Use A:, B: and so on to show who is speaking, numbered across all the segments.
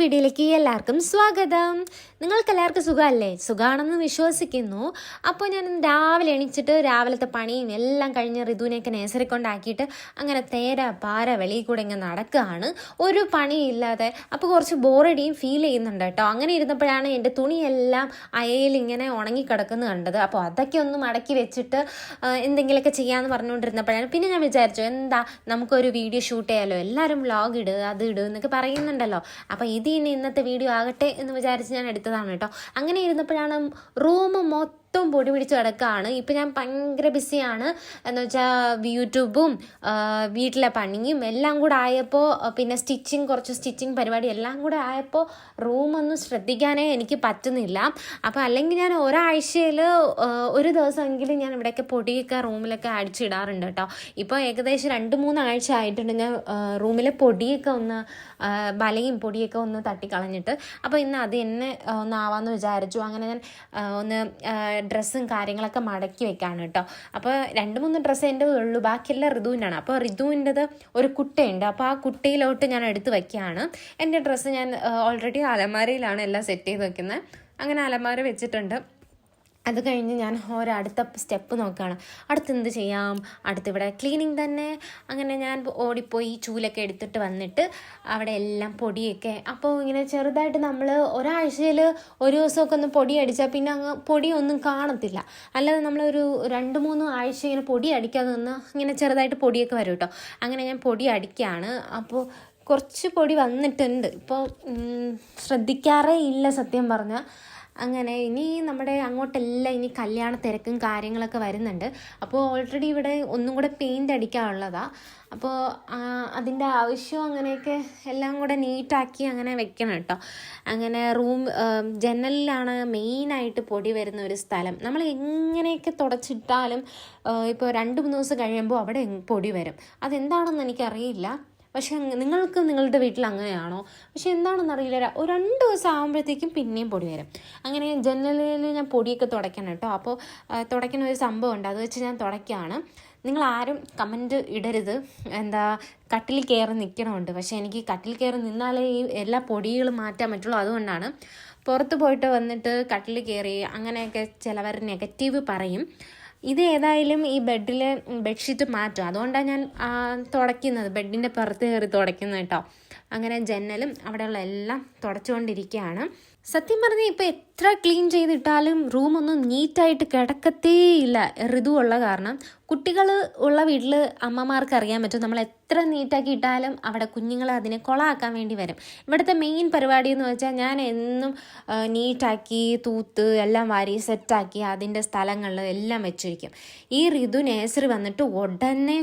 A: വീഡിയോയിലേക്ക് എല്ലാവർക്കും സ്വാഗതം. നിങ്ങൾക്ക് എല്ലാവർക്കും സുഖമല്ലേ? സുഖമാണെന്ന് വിശ്വസിക്കുന്നു. അപ്പോൾ ഞാൻ രാവിലെ എണീച്ചിട്ട് രാവിലത്തെ പണിയും എല്ലാം കഴിഞ്ഞ് ഋതുവിനെയൊക്കെ നേസറി കൊണ്ടാക്കിയിട്ട് അങ്ങനെ തേര പാര വെളിയിൽ കൂടെ ഇങ്ങനെ നടക്കുകയാണ്. ഒരു പണിയില്ലാതെ അപ്പോൾ കുറച്ച് ബോറടിയും ഫീൽ ചെയ്യുന്നുണ്ട് കേട്ടോ. അങ്ങനെ ഇരുന്നപ്പോഴാണ് എന്റെ തുണിയെല്ലാം അയയിൽ ഇങ്ങനെ ഉണങ്ങിക്കിടക്കുന്നത് കണ്ടത്. അപ്പോൾ അതൊക്കെ ഒന്ന് മടക്കി വെച്ചിട്ട് എന്തെങ്കിലുമൊക്കെ ചെയ്യാമെന്ന് പറഞ്ഞുകൊണ്ടിരുന്നപ്പോഴാണ്. പിന്നെ ഞാൻ വിചാരിച്ചു എന്താ നമുക്കൊരു വീഡിയോ ഷൂട്ട് ചെയ്യാലോ? എല്ലാവരും വ്ളോഗ് ഇട് അത് ഇടുക എന്നൊക്കെ പറയുന്നുണ്ടല്ലോ. അപ്പോൾ ഇത് ഇനി ഇന്നത്തെ വീഡിയോ ആകട്ടെ എന്ന് വിചാരിച്ച് ഞാൻ എടുത്തതാണ് കേട്ടോ. അങ്ങനെ ഇരുന്നപ്പോഴാണ് റൂം മൊത്തം പൊടി പിടിച്ച് കിടക്കുകയാണ് ഇപ്പം ഞാൻ ഭയങ്കര ബിസിയാണ്. എന്ന് വെച്ചാൽ യൂട്യൂബും വീട്ടിലെ പണിയും എല്ലാം കൂടെ ആയപ്പോൾ പിന്നെ സ്റ്റിച്ചിങ് കുറച്ച് സ്റ്റിച്ചിങ് പരിപാടി എല്ലാം കൂടെ ആയപ്പോൾ റൂമൊന്നും ശ്രദ്ധിക്കാനേ എനിക്ക് പറ്റുന്നില്ല. അപ്പോൾ അല്ലെങ്കിൽ ഞാൻ ഒരാഴ്ചയിൽ ഒരു ദിവസമെങ്കിലും ഞാൻ ഇവിടെയൊക്കെ പൊടിയൊക്കെ റൂമിലൊക്കെ അടിച്ചിടാറുണ്ട് കേട്ടോ. ഇപ്പോൾ ഏകദേശം രണ്ട് മൂന്ന് ആഴ്ച ആയിട്ടുണ്ട് ഞാൻ റൂമിലെ പൊടിയൊക്കെ ഒന്ന് ബലയും പൊടിയൊക്കെ ഒന്ന് തട്ടിക്കളഞ്ഞിട്ട്. അപ്പോൾ ഇന്ന് അത് എന്നെ ഒന്നാവാമെന്ന് വിചാരിച്ചു. അങ്ങനെ ഞാൻ ഒന്ന് ഡ്രസ്സും കാര്യങ്ങളൊക്കെ മടക്കി വെക്കാണ് കേട്ടോ. അപ്പോൾ രണ്ട് മൂന്ന് ഡ്രസ്സ് എന്റെ ഉള്ളൂ ബാക്കിയെല്ലാം ഋതുവിനാണ് അപ്പോൾ ഋതുവിന്റെത് ഒരു കുട്ടയുണ്ട്. അപ്പോൾ ആ കുട്ടയിലോട്ട് ഞാൻ എടുത്ത് വയ്ക്കുകയാണ് എന്റെ ഡ്രസ്സ് ഞാൻ ഓൾറെഡി അലമാരയിലാണ് എല്ലാം സെറ്റ് ചെയ്ത് വെക്കുന്നത്. അങ്ങനെ അലമാര വെച്ചിട്ടുണ്ട്. അത് കഴിഞ്ഞ് ഞാൻ ഓരോ അടുത്ത സ്റ്റെപ്പ് നോക്കുകയാണ്. അടുത്ത് എന്ത് ചെയ്യാം? അടുത്ത് ഇവിടെ ക്ലീനിങ് തന്നെ. അങ്ങനെ ഞാൻ ഓടിപ്പോയി ചൂലൊക്കെ എടുത്തിട്ട് വന്നിട്ട് അവിടെ എല്ലാം പൊടിയൊക്കെ. അപ്പോൾ ഇങ്ങനെ ചെറുതായിട്ട് നമ്മൾ ഒരാഴ്ചയിൽ ഒരു ദിവസമൊക്കെ ഒന്ന് പൊടി അടിച്ചാൽ പിന്നെ അങ്ങ് പൊടിയൊന്നും കാണത്തില്ല. അല്ലാതെ നമ്മളൊരു രണ്ട് മൂന്ന് ആഴ്ച ഇങ്ങനെ പൊടി അടിക്കാതെ നിന്ന് ഇങ്ങനെ ചെറുതായിട്ട് പൊടിയൊക്കെ വരും കേട്ടോ. അങ്ങനെ ഞാൻ പൊടി അടിക്കുകയാണ് അപ്പോൾ കുറച്ച് പൊടി വന്നിട്ടുണ്ട്. ഇപ്പോൾ ശ്രദ്ധിക്കാറേ ഇല്ല സത്യം പറഞ്ഞാൽ അങ്ങനെ ഇനി നമ്മുടെ അങ്ങോട്ടെല്ലാം ഇനി കല്യാണ തിരക്കും കാര്യങ്ങളൊക്കെ വരുന്നുണ്ട്. അപ്പോൾ ഓൾറെഡി ഇവിടെ ഒന്നും കൂടെ പെയിന്റ് അടിക്കാനുള്ളതാണ് അപ്പോൾ അതിന്റെ ആവശ്യം അങ്ങനെയൊക്കെ എല്ലാം കൂടെ നീറ്റാക്കി അങ്ങനെ വെക്കണം കേട്ടോ. അങ്ങനെ റൂം ജനലിലാണ് മെയിനായിട്ട് പൊടി വരുന്ന ഒരു സ്ഥലം. നമ്മൾ എങ്ങനെയൊക്കെ തുടച്ചിട്ടാലും ഇപ്പോൾ രണ്ട് മൂന്ന് ദിവസം കഴിയുമ്പോൾ അവിടെ പൊടി വരും. അതെന്താണെന്ന് എനിക്കറിയില്ല. പക്ഷെ നിങ്ങൾക്ക് നിങ്ങളുടെ വീട്ടിൽ അങ്ങനെയാണോ? പക്ഷെ എന്താണെന്ന് അറിയില്ല. ഒരു രണ്ട് ദിവസം ആകുമ്പോഴത്തേക്കും പിന്നെയും പൊടി വരും. അങ്ങനെ ജനലിൽ ഞാൻ പൊടിയൊക്കെ തുടയ്ക്കണം കേട്ടോ. അപ്പോൾ തുടയ്ക്കുന്ന ഒരു സംഭവം ഉണ്ട് അത് വെച്ച് ഞാൻ തുടയ്ക്കുകയാണ്. നിങ്ങൾ ആരും കമന്റ് ഇടരുത്. എന്താ കട്ടിൽ കയറി നിൽക്കണമുണ്ട്. പക്ഷേ എനിക്ക് കട്ടിൽ കയറി നിന്നാലേ ഈ എല്ലാ പൊടികളും മാറ്റാൻ പറ്റുള്ളൂ. അതുകൊണ്ടാണ് പുറത്ത് പോയിട്ട് വന്നിട്ട് കട്ടിൽ കയറി അങ്ങനെയൊക്കെ ചിലവർ നെഗറ്റീവ് പറയും. ഇത് ഏതായാലും ഈ ബെഡിലെ ബെഡ്ഷീറ്റ് മാറ്റും. അതുകൊണ്ടാണ് ഞാൻ തുടയ്ക്കുന്നത്. ബെഡിന്റെ പുറത്ത് കയറി തുടയ്ക്കുന്നത് കേട്ടോ. അങ്ങനെ ജനലും അവിടെയുള്ള എല്ലാം തുടച്ചുകൊണ്ടിരിക്കുകയാണ്. സത്യം പറഞ്ഞാൽ ഇപ്പോൾ എത്ര ക്ലീൻ ചെയ്തിട്ടാലും റൂമൊന്നും നീറ്റായിട്ട് കിടക്കത്തേ ഇല്ല. ഉള്ള കാരണം കുട്ടികൾ ഉള്ള വീട്ടിൽ അമ്മമാർക്ക് അറിയാൻ പറ്റും നമ്മൾ എത്ര നീറ്റാക്കി ഇട്ടാലും അവിടെ കുഞ്ഞുങ്ങൾ അതിനെ കൊളാക്കാൻ വേണ്ടി വരും. ഇവിടുത്തെ മെയിൻ പരിപാടി എന്ന് വെച്ചാൽ ഞാൻ എന്നും നീറ്റാക്കി തൂത്ത് എല്ലാം വാരി സെറ്റാക്കി അതിന്റെ സ്ഥലങ്ങളിൽ എല്ലാം വെച്ചിരിക്കും. ഈ ഋതു നേഴ്സറി വന്നിട്ട് ഉടനെ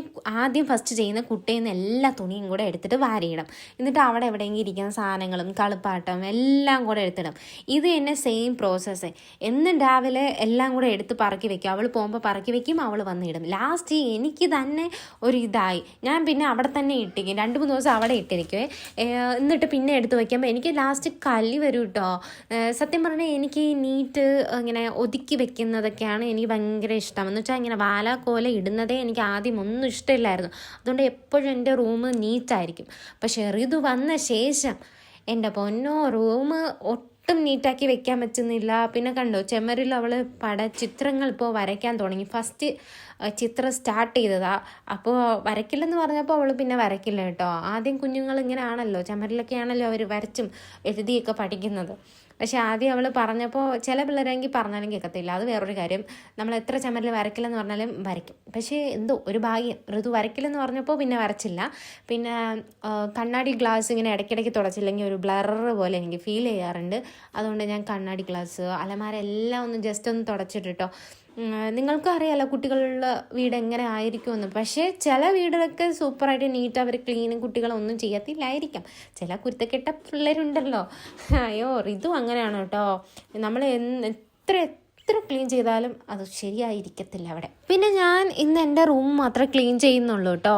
A: ആദ്യം ഫസ്റ്റ് ചെയ്യുന്ന കുട്ടിയിൽ നിന്ന് എല്ലാ തുണിയും കൂടെ എടുത്തിട്ട് വാരിയിടും. എന്നിട്ട് അവിടെ എവിടെയെങ്കിലും ഇരിക്കുന്ന സാധനങ്ങളും കളിപ്പാട്ടം എല്ലാം കൂടെ എടുത്തിടും. ഇത് തന്നെ സെയിം പ്രോസസ്സ് എന്നും രാവിലെ എല്ലാം കൂടെ എടുത്ത് പറക്കി വെക്കും. അവൾ പോകുമ്പോൾ പറക്കി വെക്കും അവൾ വന്നിടും ലാസ്റ്റ് എനിക്ക് തന്നെ ഒരു ഞാൻ പിന്നെ അവിടെ തന്നെ ഇട്ടിരിക്കും. രണ്ട് മൂന്ന് ദിവസം അവിടെ ഇട്ടിരിക്കുവേ. എന്നിട്ട് പിന്നെ എടുത്ത് വയ്ക്കുമ്പോൾ എനിക്ക് ലാസ്റ്റ് കല്ലി വരും കേട്ടോ സത്യം പറഞ്ഞാൽ എനിക്ക് നീറ്റ് ഇങ്ങനെ ഒതുക്കി വെക്കുന്നതൊക്കെയാണ് എനിക്ക് ഭയങ്കര ഇഷ്ടം. എന്ന് വെച്ചാൽ ഇങ്ങനെ വാല കോല ഇടുന്നതേ എനിക്ക് ആദ്യം ഒന്നും ഇഷ്ടമില്ലായിരുന്നു. അതുകൊണ്ട് എപ്പോഴും എന്റെ റൂം നീറ്റായിരിക്കും. പക്ഷെ ഋതു വന്ന ശേഷം എന്റെ പൊന്നോ റൂം ഒട്ടും നീറ്റാക്കി വെക്കാൻ പറ്റുന്നില്ല. പിന്നെ കണ്ടോ ചെമ്മരിൽ അവൾ പട ചിത്രങ്ങൾ ഇപ്പോൾ വരയ്ക്കാൻ തുടങ്ങി. ഫസ്റ്റ് ചിത്രം സ്റ്റാർട്ട് ചെയ്തതാ. അപ്പോൾ വരയ്ക്കില്ലെന്ന് പറഞ്ഞപ്പോൾ അവൾ പിന്നെ വരയ്ക്കില്ല കേട്ടോ. ആദ്യം കുഞ്ഞുങ്ങൾ ഇങ്ങനെ ആണല്ലോ ചെമ്മരിലൊക്കെ ആണല്ലോ അവർ വരച്ചും എഴുതിയൊക്കെ പഠിക്കുന്നത്. പക്ഷെ ആദ്യം അവൾ പറഞ്ഞപ്പോൾ ചില പിള്ളേരെങ്കിൽ പറഞ്ഞാലും കേൾക്കത്തില്ല അത് വേറൊരു കാര്യം. നമ്മൾ എത്ര ചുമരിൽ വരയ്ക്കില്ലെന്ന് പറഞ്ഞാലും വരയ്ക്കും. പക്ഷേ എന്തോ ഒരു ഭാഗ്യം. ഋതു വരയ്ക്കില്ലെന്ന് പറഞ്ഞപ്പോൾ പിന്നെ വരച്ചില്ല. പിന്നെ കണ്ണാടി ഗ്ലാസ് ഇങ്ങനെ ഇടയ്ക്കിടയ്ക്ക് തുടച്ചില്ലെങ്കിൽ ഒരു ബ്ലർ പോലെ എനിക്ക് ഫീൽ ചെയ്യാറുണ്ട്. അതുകൊണ്ട് ഞാൻ കണ്ണാടി ഗ്ലാസ് അലമാര എല്ലാം ഒന്ന് ജസ്റ്റ് ഒന്ന് തുടച്ചിട്ടിട്ടോ. നിങ്ങൾക്കും അറിയാലോ കുട്ടികളുള്ള വീട് എങ്ങനെ ആയിരിക്കും എന്ന് പക്ഷേ ചില വീടുകളൊക്കെ സൂപ്പറായിട്ട് നീറ്റ് അവർ ക്ലീനും കുട്ടികളൊന്നും ചെയ്യത്തില്ലായിരിക്കാം. ചില കുരുത്തക്കെട്ട പിള്ളേരുണ്ടല്ലോ. അയ്യോ ഇതും അങ്ങനെയാണ് കേട്ടോ. നമ്മൾ എത്ര എത്ര ക്ലീൻ ചെയ്താലും അത് ശരിയായിരിക്കത്തില്ല അവിടെ. പിന്നെ ഞാൻ ഇന്ന് എന്റെ റൂം മാത്രം ക്ലീൻ ചെയ്യുന്നുള്ളൂ കേട്ടോ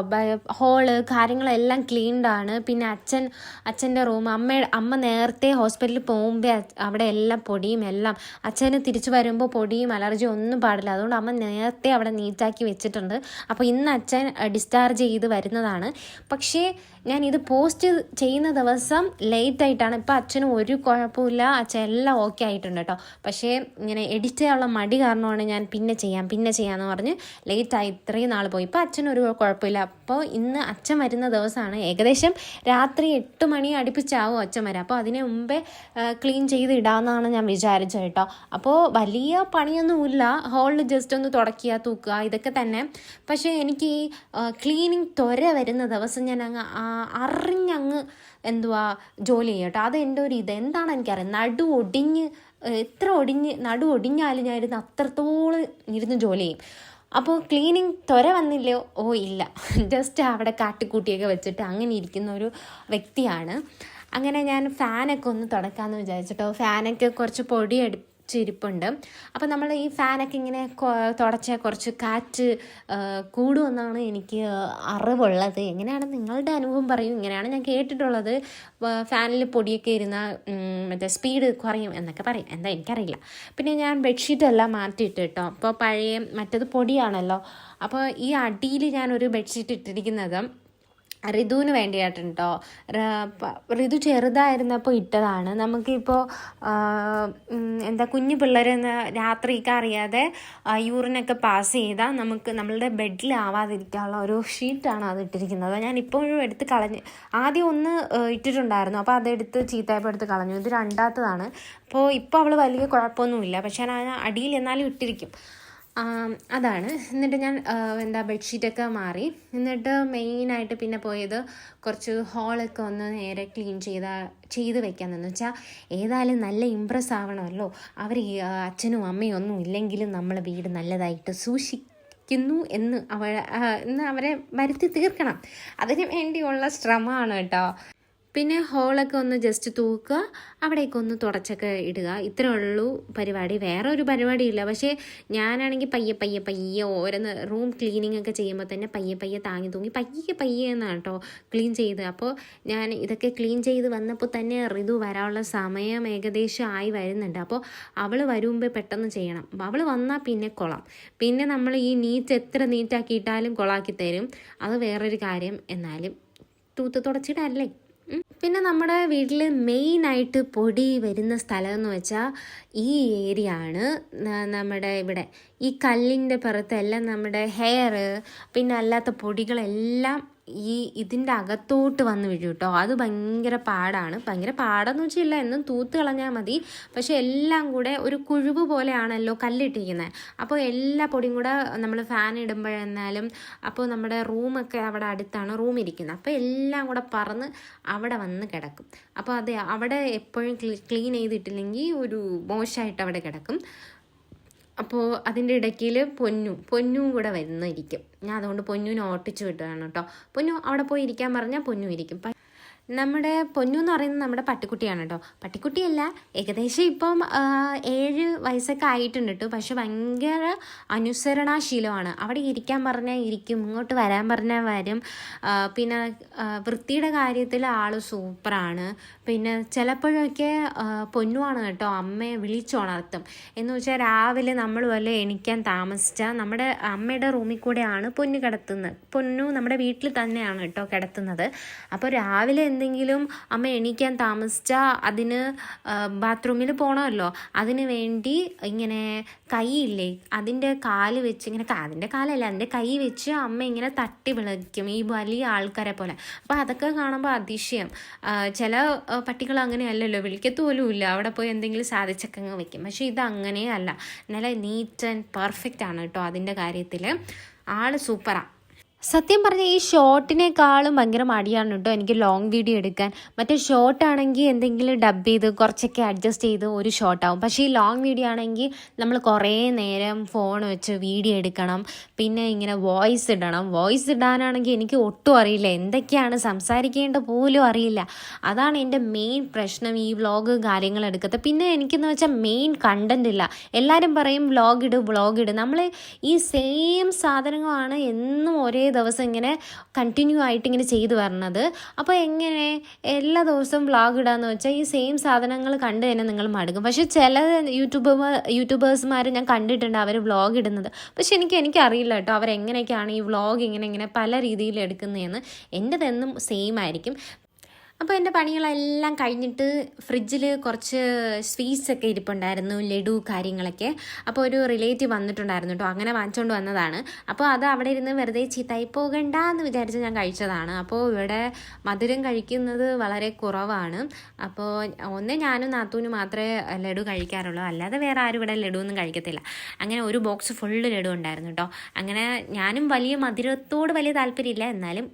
A: ഹോൾ കാര്യങ്ങളെല്ലാം ക്ലീൻഡാണ് പിന്നെ അച്ഛൻ അച്ഛന്റെ റൂം അമ്മ അമ്മ നേരത്തെ ഹോസ്പിറ്റലിൽ പോകുമ്പോൾ അവിടെ എല്ലാം പൊടിയും എല്ലാം അച്ഛന് തിരിച്ചു വരുമ്പോൾ പൊടിയും അലർജിയും ഒന്നും പാടില്ല. അതുകൊണ്ട് അമ്മ നേരത്തെ അവിടെ നീറ്റാക്കി വെച്ചിട്ടുണ്ട്. അപ്പോൾ ഇന്ന് അച്ഛൻ ഡിസ്ചാർജ് ചെയ്ത് വരുന്നതാണ്. പക്ഷേ ഞാൻ ഇത് പോസ്റ്റ് ചെയ്യുന്ന ദിവസം ലേറ്റ് ആയിട്ടാണ്. ഇപ്പം അച്ഛന് ഒരു കുഴപ്പമില്ല അച്ഛൻ എല്ലാം ഓക്കെ ആയിട്ടുണ്ട് കേട്ടോ പക്ഷേ ഇങ്ങനെ എഡിറ്റ് ചെയ്യാനുള്ള മടി കാരണമാണ് ഞാൻ പിന്നെ ചെയ്യാം പിന്നെ ചെയ്യാമെന്ന് പറഞ്ഞ് ലേറ്റായി ഇത്രയും നാൾ പോയി. ഇപ്പോൾ ഒരു കുഴപ്പമില്ല. അപ്പോൾ ഇന്ന് അച്ഛൻ വരുന്ന ദിവസമാണ്. ഏകദേശം രാത്രി എട്ട് മണി അടുപ്പിച്ചാവും അച്ഛൻ വരാം അപ്പോൾ അതിന് മുമ്പേ ക്ലീൻ ചെയ്ത് ഇടാമെന്നാണ് ഞാൻ വിചാരിച്ചത് കേട്ടോ. അപ്പോൾ വലിയ പണിയൊന്നുമില്ല. ഹോളിൽ ജസ്റ്റ് ഒന്ന് തുടക്കുക തൂക്കുക ഇതൊക്കെ തന്നെ. പക്ഷേ എനിക്ക് ഈ ക്ലീനിങ് ത്വര വരുന്ന ദിവസം ഞാൻ അങ്ങ് അറിഞ്ഞങ്ങ് എന്തുവാ ജോലി ചെയ്യും കേട്ടോ. അത് എന്റെ ഒരു ഇത്. എന്താണ് എനിക്കറിയാം നടു ഒടിഞ്ഞ് എത്ര ഒടിഞ്ഞ് നടു ഒടിഞ്ഞാലും ഞാനിരുന്ന് അത്രത്തോളം ഇരുന്ന് ജോലി ചെയ്യും. അപ്പോൾ ക്ലീനിങ് ത്വര വന്നില്ലയോ? ഓ ഇല്ല. ജസ്റ്റ് അവിടെ കാട്ടിക്കൂട്ടിയൊക്കെ വെച്ചിട്ട് അങ്ങനെ ഇരിക്കുന്ന ഒരു വ്യക്തിയാണ്. അങ്ങനെ ഞാൻ ഫാനൊക്കെ ഒന്ന് തുടക്കാമെന്ന് വിചാരിച്ചിട്ടോ. ഫാനൊക്കെ കുറച്ച് പൊടി എടുത്തിരിപ്പുണ്ട് അപ്പോൾ നമ്മൾ ഈ ഫാനൊക്കെ ഇങ്ങനെ തുടച്ച കുറച്ച് കാറ്റ് കൂടുമെന്നാണ് എനിക്ക് അറിവുള്ളത്. എങ്ങനെയാണ് നിങ്ങളുടെ അനുഭവം പറയും. ഇങ്ങനെയാണ് ഞാൻ കേട്ടിട്ടുള്ളത്. ഫാനിൽ പൊടിയൊക്കെ ഇരുന്ന മറ്റേ സ്പീഡ് കുറയും എന്നൊക്കെ പറയും. എന്താ എനിക്കറിയില്ല. പിന്നെ ഞാൻ ബെഡ്ഷീറ്റെല്ലാം മാറ്റിയിട്ട് കേട്ടോ അപ്പോൾ പഴയ മറ്റത് പൊടിയാണല്ലോ. അപ്പോൾ ഈ അടിയിൽ ഞാനൊരു ബെഡ്ഷീറ്റ് ഇട്ടിരിക്കുന്നത്. ഋതുവിന് വേണ്ടിയിട്ടുണ്ട് കേട്ടോ ഋതു ചെറുതായിരുന്നപ്പോൾ ഇട്ടതാണ്. നമുക്കിപ്പോൾ എന്താ കുഞ്ഞു പിള്ളേരെന്ന് രാത്രിക്ക് അറിയാതെ യൂറിനൊക്കെ പാസ് ചെയ്താൽ നമുക്ക് നമ്മളുടെ ബെഡിലാവാതിരിക്കാനുള്ള ഒരു ഷീറ്റാണ് അത് ഇട്ടിരിക്കുന്നത്. ഞാൻ ഇപ്പോഴും എടുത്ത് കളഞ്ഞ് ആദ്യം ഒന്ന് ഇട്ടിട്ടുണ്ടായിരുന്നു. അപ്പോൾ അതെടുത്ത് ചീത്തായപ്പോൾ എടുത്ത് കളഞ്ഞു. ഇത് രണ്ടാത്തതാണ്. അപ്പോൾ ഇപ്പോൾ അവൾ വലിയ കുഴപ്പമൊന്നുമില്ല. പക്ഷേ ഞാൻ അടിയിൽ എന്നാലും ഇട്ടിരിക്കും. അതാണ്. എന്നിട്ട് ഞാൻ എന്താ ബെഡ്ഷീറ്റൊക്കെ മാറി. എന്നിട്ട് മെയിനായിട്ട് പിന്നെ പോയത് കുറച്ച് ഹോളൊക്കെ ഒന്ന് നേരെ ക്ലീൻ ചെയ്ത ചെയ്ത് വെക്കാമെന്ന് വെച്ചാൽ ഏതായാലും നല്ല ഇമ്പ്രസ് ആവണമല്ലോ. അവർ അച്ഛനും അമ്മയും ഒന്നും ഇല്ലെങ്കിലും നമ്മളെ വീട് നല്ലതായിട്ട് സൂക്ഷിക്കുന്നു എന്ന് അവ എന്ന് അവരെ വരുത്തി തീർക്കണം. അതിന് വേണ്ടിയുള്ള ശ്രമമാണ് കേട്ടോ. പിന്നെ ഹോളൊക്കെ ഒന്ന് ജസ്റ്റ് തൂക്കുക അവിടേക്ക് ഒന്ന് തുടച്ചൊക്കെ ഇടുക. ഇത്രേ ഉള്ളൂ പരിപാടി. വേറെ ഒരു പരിപാടിയില്ല. പക്ഷേ ഞാനാണെങ്കിൽ പയ്യെ പയ്യെ പയ്യെ ഓരോന്ന് റൂം ക്ലീനിങ് ഒക്കെ ചെയ്യുമ്പോൾ തന്നെ പയ്യെ പയ്യെ താങ്ങി തൂങ്ങി പയ്യെ പയ്യെ എന്നാണ് കേട്ടോ ക്ലീൻ ചെയ്ത്. അപ്പോൾ ഞാൻ ഇതൊക്കെ ക്ലീൻ ചെയ്ത് വന്നപ്പോൾ തന്നെ ഋതു വരാനുള്ള സമയം ഏകദേശം ആയി വരുന്നുണ്ട്. അപ്പോൾ അവൾ വരുമ്പോൾ പെട്ടെന്ന് ചെയ്യണം. അവൾ വന്നാൽ പിന്നെ കൊളാം. പിന്നെ നമ്മൾ ഈ നീറ്റ് എത്ര നീറ്റാക്കിയിട്ടാലും കൊളാക്കി തരും. അത് വേറൊരു കാര്യം. എന്നാലും തൂത്ത് തുടച്ചിടല്ലേ. പിന്നെ നമ്മുടെ വീട്ടിൽ മെയിനായിട്ട് പൊടി വരുന്ന സ്ഥലം എന്ന് വെച്ചാൽ ഈ ഏരിയ ആണ് നമ്മുടെ ഇവിടെ. ഈ കല്ലിന്റെ പുറത്തെല്ലാം നമ്മുടെ ഹെയർ പിന്നെ അല്ലാത്ത പൊടികളെല്ലാം ഈ ഇതിന്റെ അകത്തോട്ട് വന്ന് വീഴും കേട്ടോ. അത് ഭയങ്കര പാടാണ്. ഭയങ്കര പാടെന്ന് വെച്ചില്ല എന്നും തൂത്ത് കളഞ്ഞാൽ മതി. പക്ഷെ എല്ലാം കൂടെ ഒരു കുഴുവ് പോലെയാണല്ലോ കല്ലിട്ടിരിക്കുന്നത് അപ്പോൾ എല്ലാ പൊടിയും കൂടെ നമ്മൾ ഫാൻ ഇടുമ്പോഴെന്നാലും അപ്പോൾ നമ്മുടെ റൂമൊക്കെ അവിടെ അടുത്താണ് റൂം ഇരിക്കുന്നത് അപ്പോൾ എല്ലാം കൂടെ പറന്ന് അവിടെ വന്ന് കിടക്കും. അപ്പോൾ അത് അവിടെ എപ്പോഴും ക്ലീൻ ചെയ്തിട്ടില്ലെങ്കിൽ ഒരു മോശമായിട്ട് അവിടെ കിടക്കും. അപ്പോൾ അതിന്റെ ഇടയ്ക്കിൽ പൊന്നു പൊന്നും കൂടെ വരുന്നിരിക്കും ഞാൻ അതുകൊണ്ട് പൊന്നുവിനെ ഓട്ടിച്ചു വിട്ടതാണ് കേട്ടോ. പൊന്നു അവിടെ പോയി ഇരിക്കാൻ പറഞ്ഞാൽ പൊന്നു ഇരിക്കും. നമ്മുടെ പൊന്നു എന്ന് പറയുന്നത് നമ്മുടെ പട്ടിക്കുട്ടിയാണ് കേട്ടോ പട്ടിക്കുട്ടിയല്ല ഏകദേശം ഇപ്പം ഏഴ് വയസ്സൊക്കെ ആയിട്ടുണ്ട് കേട്ടോ പക്ഷെ ഭയങ്കര അനുസരണാശീലമാണ്. അവിടെ ഇരിക്കാൻ പറഞ്ഞാൽ ഇരിക്കും ഇങ്ങോട്ട് വരാൻ പറഞ്ഞാൽ വരും. പിന്നെ വൃത്തിയുടെ കാര്യത്തിൽ ആൾ സൂപ്പറാണ്. പിന്നെ ചിലപ്പോഴൊക്കെ പൊന്നുവാണ് കേട്ടോ അമ്മയെ വിളിച്ചുണർത്തും. എന്ന് വെച്ചാൽ രാവിലെ നമ്മൾ വല്ല എണിക്കാൻ താമസിച്ചാൽ നമ്മുടെ അമ്മയുടെ റൂമിൽ കൂടെയാണ് പൊന്നു കിടത്തുന്നത്. പൊന്നു നമ്മുടെ വീട്ടിൽ തന്നെയാണ് കേട്ടോ കിടത്തുന്നത്. അപ്പോൾ രാവിലെ എന്തെങ്കിലും അമ്മ എണീക്കാൻ താമസിച്ചാൽ അതിന് ബാത്റൂമിൽ പോകണമല്ലോ അതിന് വേണ്ടി ഇങ്ങനെ കൈയില്ലേ അതിന്റെ കാൽ വെച്ച് ഇങ്ങനെ അതിന്റെ കാലല്ല അതിന്റെ കൈ വെച്ച് അമ്മ ഇങ്ങനെ തട്ടി വിളിക്കും ഈ വലിയ ആൾക്കാരെ പോലെ. അപ്പോൾ അതൊക്കെ കാണുമ്പോൾ അതിശയം. ചില പട്ടികൾ അങ്ങനെയല്ലല്ലോ വിളിക്കത്ത് പോലും ഇല്ല. അവിടെ പോയി എന്തെങ്കിലും സാധിച്ചൊക്കെ വെക്കും. പക്ഷേ ഇത് അങ്ങനെയല്ല നല്ല നീറ്റ് ആൻഡ് പെർഫെക്റ്റ് ആണ് കേട്ടോ അതിന്റെ കാര്യത്തിൽ ആൾ സൂപ്പറാണ് സത്യം പറഞ്ഞാൽ ഈ ഷോർട്ടിനേക്കാളും ഭയങ്കര മടിയാണ് കേട്ടോ എനിക്ക് ലോങ് വീഡിയോ എടുക്കാൻ. മറ്റേ ഷോർട്ട് ആണെങ്കിൽ എന്തെങ്കിലും ഡബ് ചെയ്ത് കുറച്ചൊക്കെ അഡ്ജസ്റ്റ് ചെയ്ത് ഒരു ഷോർട്ട് ആവും. പക്ഷേ ഈ ലോങ് വീഡിയോ ആണെങ്കിൽ നമ്മൾ കുറേ നേരം ഫോൺ വെച്ച് വീഡിയോ എടുക്കണം. പിന്നെ ഇങ്ങനെ വോയിസ് ഇടണം. വോയിസ് ഇടാനാണെങ്കിൽ എനിക്ക് ഒട്ടും അറിയില്ല. എന്തൊക്കെയാണ് സംസാരിക്കേണ്ട പോലും അറിയില്ല. അതാണ് എന്റെ മെയിൻ പ്രശ്നം ഈ വ്ളോഗ് കാര്യങ്ങൾ എടുക്കത്തെ. പിന്നെ എനിക്കെന്ന് വെച്ചാൽ മെയിൻ കണ്ടന്റ് ഇല്ല. എല്ലാവരും പറയും വ്ളോഗ് ഇട് വ്ളോഗ് ഇട്. നമ്മൾ ഈ സെയിം സാധനങ്ങളാണ് എന്നും ഒരേ ദിവസം ഇങ്ങനെ കണ്ടിന്യൂ ആയിട്ട് ഇങ്ങനെ ചെയ്തു വരണത്. അപ്പോൾ എങ്ങനെ എല്ലാ ദിവസവും വ്ളോഗ് ഇടാന്ന് വെച്ചാൽ ഈ സെയിം സാധനങ്ങൾ കണ്ട് തന്നെ നിങ്ങൾ മടുക്കും. പക്ഷേ ചില യൂട്യൂബർ യൂട്യൂബേഴ്സ്മാർ ഞാൻ കണ്ടിട്ടുണ്ട് അവർ വ്ളോഗ് ഇടുന്നത്. പക്ഷെ എനിക്ക് എനിക്കറിയില്ല കേട്ടോ അവരെങ്ങനെയൊക്കെയാണ് ഈ വ്ളോഗ് ഇങ്ങനെ ഇങ്ങനെ പല രീതിയിൽ എടുക്കുന്നതെന്ന്. എന്റെതെന്നും സെയിം ആയിരിക്കും. അപ്പോൾ എന്റെ പണികളെല്ലാം കഴിഞ്ഞിട്ട് ഫ്രിഡ്ജിൽ കുറച്ച് സ്വീറ്റ്സ് ഒക്കെ ഇരിപ്പുണ്ടായിരുന്നു ലഡു കാര്യങ്ങളൊക്കെ. അപ്പോൾ ഒരു റിലേറ്റീവ് വന്നിട്ടുണ്ടായിരുന്നു കേട്ടോ അങ്ങനെ വാങ്ങിച്ചുകൊണ്ട് വന്നതാണ്. അപ്പോൾ അത് അവിടെ ഇരുന്ന് വെറുതെ ചീത്തായി പോകണ്ട എന്ന് വിചാരിച്ച് ഞാൻ കഴിച്ചതാണ്. അപ്പോൾ ഇവിടെ മധുരം കഴിക്കുന്നത് വളരെ കുറവാണ്. അപ്പോൾ ഒന്നേ ഞാനും നാത്തൂനും മാത്രമേ ലഡു കഴിക്കാറുള്ളൂ. അല്ലാതെ വേറെ ആരും ഇവിടെ ലഡു ഒന്നും കഴിക്കത്തില്ല. അങ്ങനെ ഒരു ബോക്സ് ഫുള്ള് ലഡു ഉണ്ടായിരുന്നു കേട്ടോ അങ്ങനെ ഞാനും വലിയ മധുരത്തോട് വലിയ താല്പര്യമില്ല. എന്നാലും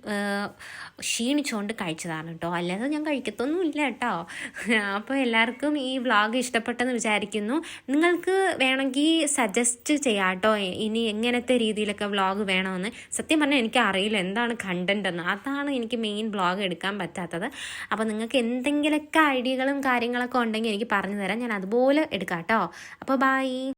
A: ക്ഷീണിച്ചുകൊണ്ട് കഴിച്ചതാണ് കേട്ടോ അല്ലാതെ ഞാൻ കഴിക്കത്തൊന്നുമില്ല കേട്ടോ അപ്പോൾ എല്ലാവർക്കും ഈ വ്ളോഗ് ഇഷ്ടപ്പെട്ടെന്ന് വിചാരിക്കുന്നു. നിങ്ങൾക്ക് വേണമെങ്കിൽ സജസ്റ്റ് ചെയ്യാം കേട്ടോ ഇനി എങ്ങനത്തെ രീതിയിലൊക്കെ വ്ളോഗ് വേണമെന്ന്. സത്യം പറഞ്ഞാൽ എനിക്ക് അറിയില്ല എന്താണ് കണ്ടന്റ് എന്ന്. അതാണ് എനിക്ക് മെയിൻ വ്ളോഗ് എടുക്കാൻ പറ്റാത്തത്. അപ്പോൾ നിങ്ങൾക്ക് എന്തെങ്കിലുമൊക്കെ ഐഡിയകളും കാര്യങ്ങളൊക്കെ ഉണ്ടെങ്കിൽ എനിക്ക് പറഞ്ഞു തരാം. ഞാൻ അതുപോലെ എടുക്കാം കേട്ടോ അപ്പോൾ ബൈ